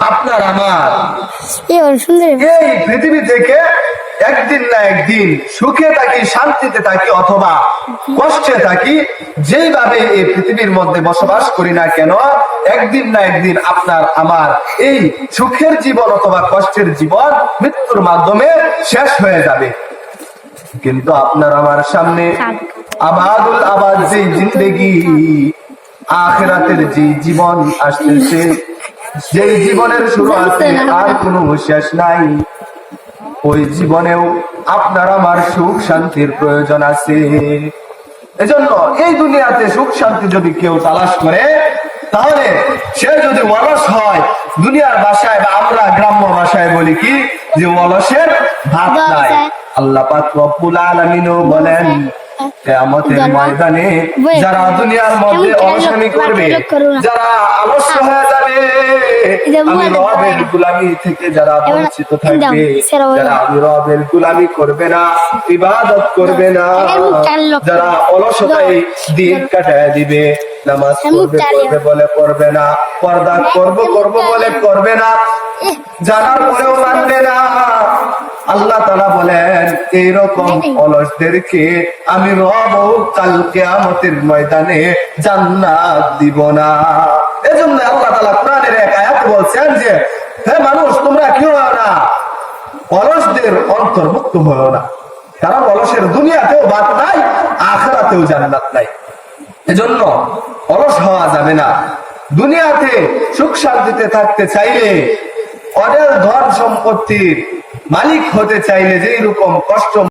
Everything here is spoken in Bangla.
আপনার আমার। এই পৃথিবী থেকে একদিন না একদিন সুখে থাকি শান্তিতে থাকি অথবা কষ্টে থাকি যেইভাবে এই পৃথিবীর মধ্যে বসবাস করি না কেন একদিন না একদিন আপনার আমার এই সুখের জীবন অথবা কষ্টের জীবন মৃত্যুর মাধ্যমে শেষ হয়ে যাবে। কিন্তু আপনার আমার সামনে আবাদুল আবাদ যে জিন্দেগি আখেরাতের যে জীবন আসতেছে যেই জীবনের শুরু আছে আর কোনো শেষ নাই ওই জীবনেও আপনার আমার সুখ শান্তির প্রয়োজন আছে। এজন্য এই দুনিয়াতে সুখ শান্তি যদি কেউ তালাশ করে তাহলে সে যদি অলস হয় দুনিয়ার ভাষায় বা আমরা গ্রাম্য ভাষায় বলি কি? যে অলসের ভাত নাই। আল্লাহ পাক রব্বুল আলামিনও বলেন কেয়ামতের ময়দানে যারা দুনিয়ার মধ্যে অলসামি করবে যারা আলস্য হয়ে যাবে আমি রবের গুলামি থেকে যারা বঞ্চিত থাকবে যারা আমি রবের গুলামি করবে না ইবাদত করবে না যারা অলসতায় দিন কাটায় দিবে নামাজ পড়বে পড়বে বলে পড়বে না পর্দা করব করব বলে করবে না জানার পরেও মানবে না। আল্লাহ তালা বলেন এইরকম অলসদেরকে আমি রব কালকে আমাদের ময়দানে জান্নাত দিব না। এজন্য আল্লাহ তালা কোরআনের এক বলছেন যে, হে মানুষ, তোমরা কি হয় না। অলসদের অন্তর্ভুক্ত হয়েও না। কারণ অলসের দুনিয়াতেও বাদ নাই, আখরাতেও জান্নাত নাই। এজন্য অলস হওয়া যাবে না। দুনিয়াতে সুখ শান্তিতে থাকতে চাইলে অনেক ধন সম্পত্তির মালিক হতে চাইলে যেই রকম কষ্ট